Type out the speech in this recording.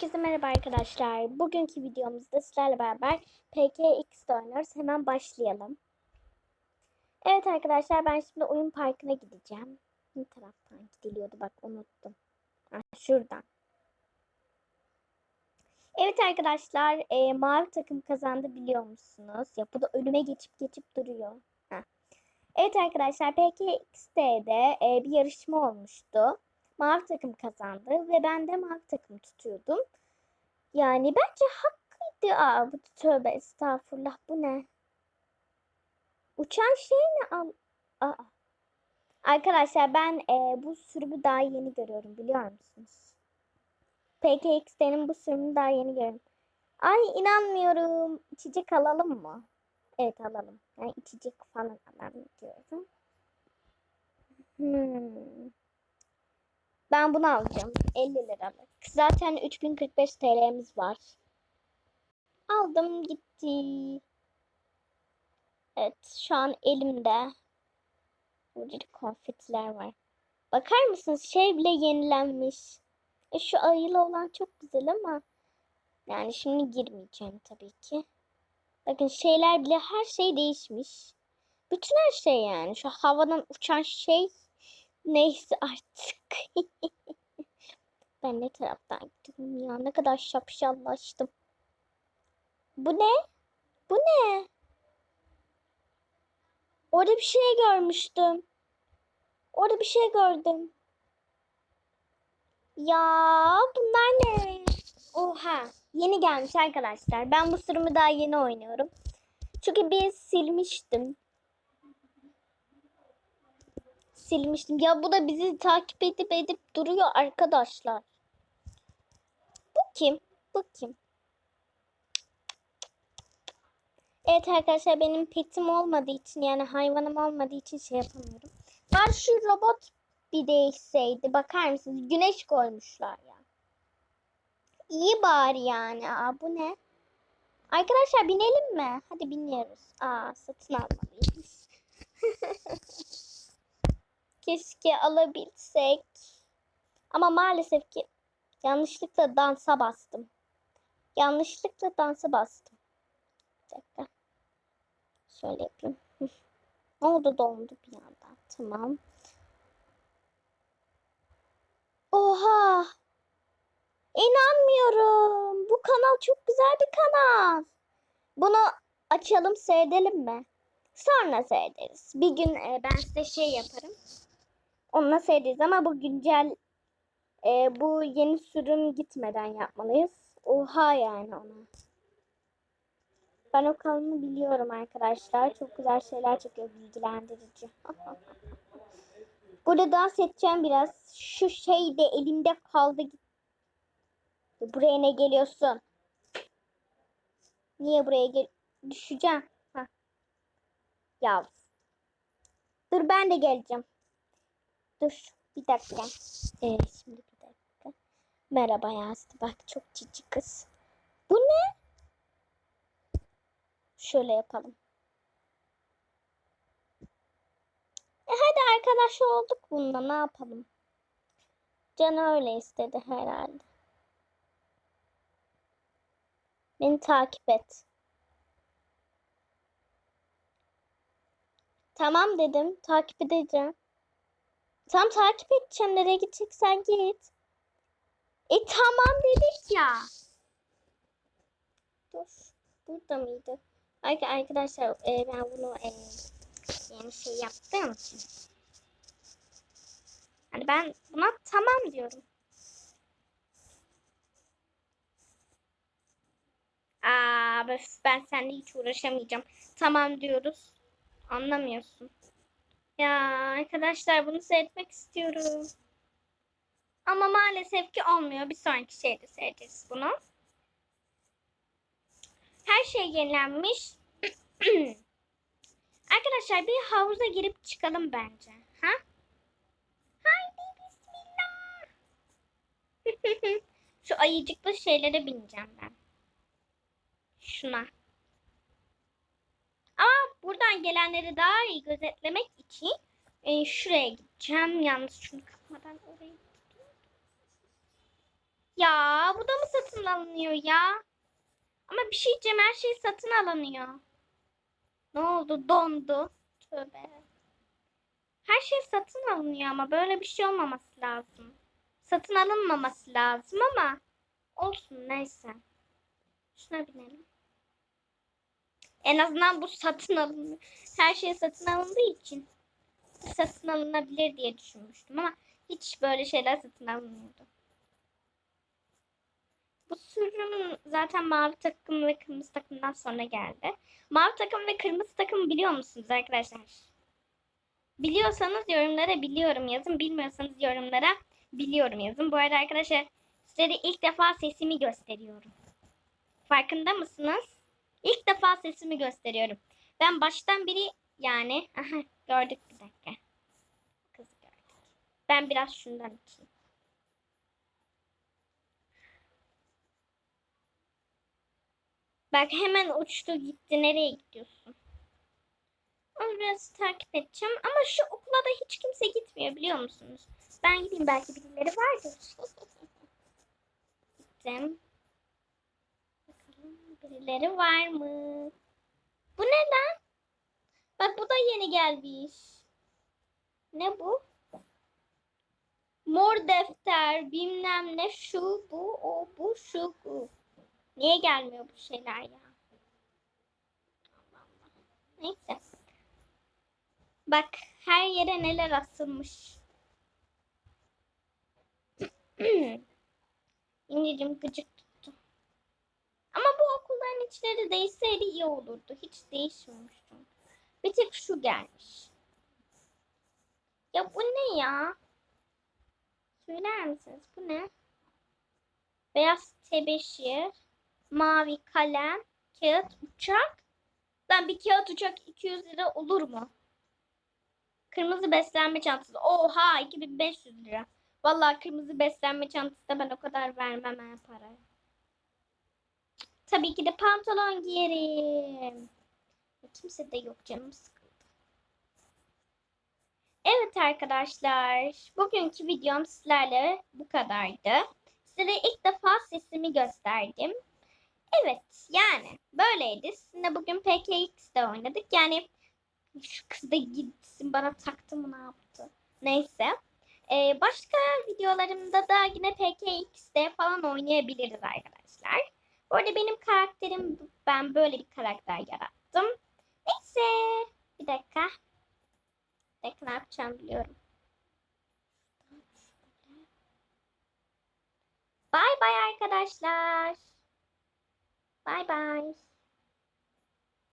Herkese merhaba arkadaşlar. Bugünkü videomuzda sizlerle beraber PKX oynuyoruz. Hemen başlayalım. Evet arkadaşlar ben şimdi oyun parkına gideceğim. Bir taraftan gidiliyordu bak unuttum. Ha, şuradan. Evet arkadaşlar e, mavi takım kazandı biliyor musunuz? Ya bu da önüme geçip geçip duruyor. Ha. Evet arkadaşlar PKX'de e, bir yarışma olmuştu mavi takım kazandı ve ben de mavi takım tutuyordum. Yani bence hakkıydı. Aa bu tövbe estağfurullah bu ne? Uçan şey ne? Aa. Arkadaşlar ben e, bu sürümü daha yeni görüyorum biliyor musunuz? PKX'denin bu sürümünü daha yeni görüyorum. Ay inanmıyorum. İçecek alalım mı? Evet alalım. Yani içecek falan alalım diyorum. Hmm. Ben bunu alacağım. 50 liralık. Zaten 3045 TL'miz var. Aldım gitti. Evet şu an elimde. Burada konfetiler var. Bakar mısınız şey bile yenilenmiş. E, şu ayılı olan çok güzel ama yani şimdi girmeyeceğim tabii ki. Bakın şeyler bile her şey değişmiş. Bütün her şey yani. Şu havadan uçan şey Neyse artık. ben ne taraftan gittim ya? Ne kadar şapşallaştım. Bu ne? Bu ne? Orada bir şey görmüştüm. Orada bir şey gördüm. Ya bunlar ne? Oha. Yeni gelmiş arkadaşlar. Ben bu sürümü daha yeni oynuyorum. Çünkü bir silmiştim. Silmiştim. Ya bu da bizi takip edip edip duruyor arkadaşlar. Bu kim? Bu kim? Evet arkadaşlar benim petim olmadığı için yani hayvanım olmadığı için şey yapamıyorum. Var şu robot bir değişseydi bakar mısınız? Güneş koymuşlar ya. İyi bari yani. Aa bu ne? Arkadaşlar binelim mi? Hadi biniyoruz. Aa satın almalıyız. Keşke alabilsek. Ama maalesef ki yanlışlıkla dansa bastım. Yanlışlıkla dansa bastım. Bir dakika. Şöyle yapayım. ne oldu dondu bir anda. Tamam. Oha! İnanmıyorum. Bu kanal çok güzel bir kanal. Bunu açalım seyredelim mi? Sonra seyrederiz. Bir gün e, ben size şey yaparım. Onunla seyrederiz ama bu güncel e, bu yeni sürüm gitmeden yapmalıyız. Oha yani ona. Ben o kanalı biliyorum arkadaşlar. Çok güzel şeyler çekiyor. Bilgilendirici. Burada dans edeceğim biraz. Şu şey de elimde kaldı. Buraya ne geliyorsun? Niye buraya gel... Düşeceğim. Hah. Ya. Dur ben de geleceğim. Dur bir dakika. Ee, şimdi bir dakika. Merhaba yazdı. Bak çok cici kız. Bu ne? Şöyle yapalım. E hadi arkadaş olduk bununla ne yapalım? Can öyle istedi herhalde. Beni takip et. Tamam dedim. Takip edeceğim. Tam takip edeceğim. Nereye gideceksen git. E tamam dedik ya. Dur. Burada mıydı? Arkadaşlar e, ben bunu e, yeni şey yaptığım için. Hani ben buna tamam diyorum. Aa, ben seninle hiç uğraşamayacağım. Tamam diyoruz. Anlamıyorsun. Ya arkadaşlar bunu seyretmek istiyorum. Ama maalesef ki olmuyor. Bir sonraki şeyde seyredeceğiz bunu. Her şey yenilenmiş. arkadaşlar bir havuza girip çıkalım bence. Ha? Haydi bismillah. Şu ayıcıklı şeylere bineceğim ben. Şuna. Buradan gelenleri daha iyi gözetlemek için e, şuraya gideceğim. Yalnız şunu kapmadan oraya gideceğim. Ya bu da mı satın alınıyor ya? Ama bir şey diyeceğim her şey satın alınıyor. Ne oldu? Dondu. Tövbe. Her şey satın alınıyor ama böyle bir şey olmaması lazım. Satın alınmaması lazım ama olsun neyse. Şuna binelim. En azından bu satın alınıyor. Her şey satın alındığı için satın alınabilir diye düşünmüştüm ama hiç böyle şeyler satın alınmıyordu. Bu sürüm zaten mavi takım ve kırmızı takımdan sonra geldi. Mavi takım ve kırmızı takım biliyor musunuz arkadaşlar? Biliyorsanız yorumlara biliyorum yazın. Bilmiyorsanız yorumlara biliyorum yazın. Bu arada arkadaşlar size de ilk defa sesimi gösteriyorum. Farkında mısınız? Sesimi gösteriyorum. Ben baştan beri yani aha gördük bir dakika. Kızı gördük. Ben biraz şundan içeyim. Bak hemen uçtu gitti. Nereye gidiyorsun? Onu biraz takip edeceğim. Ama şu okula da hiç kimse gitmiyor biliyor musunuz? Ben gideyim belki birileri vardır. Gittim. Bakalım birileri var mı? Bu ne lan? Bak bu da yeni gelmiş. Ne bu? Mor defter, bilmem ne, şu, bu, o, bu, şu, bu. Niye gelmiyor bu şeyler ya? Neyse. Bak her yere neler asılmış. İncicim gıcık içleri değişseydi iyi olurdu. Hiç değişmemişti. Bir tek şu gelmiş. Ya bu ne ya? Söyler misiniz? Bu ne? Beyaz tebeşir, mavi kalem, kağıt, uçak. Lan bir kağıt uçak 200 lira olur mu? Kırmızı beslenme çantası. Oha 2500 lira. Vallahi kırmızı beslenme çantası da ben o kadar vermem para. Tabii ki de pantolon giyerim. Kimse de yok canım sıkıldı. Evet arkadaşlar. Bugünkü videom sizlerle bu kadardı. Size ilk defa sesimi gösterdim. Evet yani böyleydi. Sizinle bugün PKX'de oynadık. Yani şu kız da gitsin bana taktı mı ne yaptı. Neyse. Ee, başka videolarımda da yine PKX'de falan oynayabiliriz arkadaşlar. Bu arada benim karakterim ben böyle bir karakter yarattım. Neyse. Bir dakika. Bir dakika ne yapacağım biliyorum. Bye bye arkadaşlar.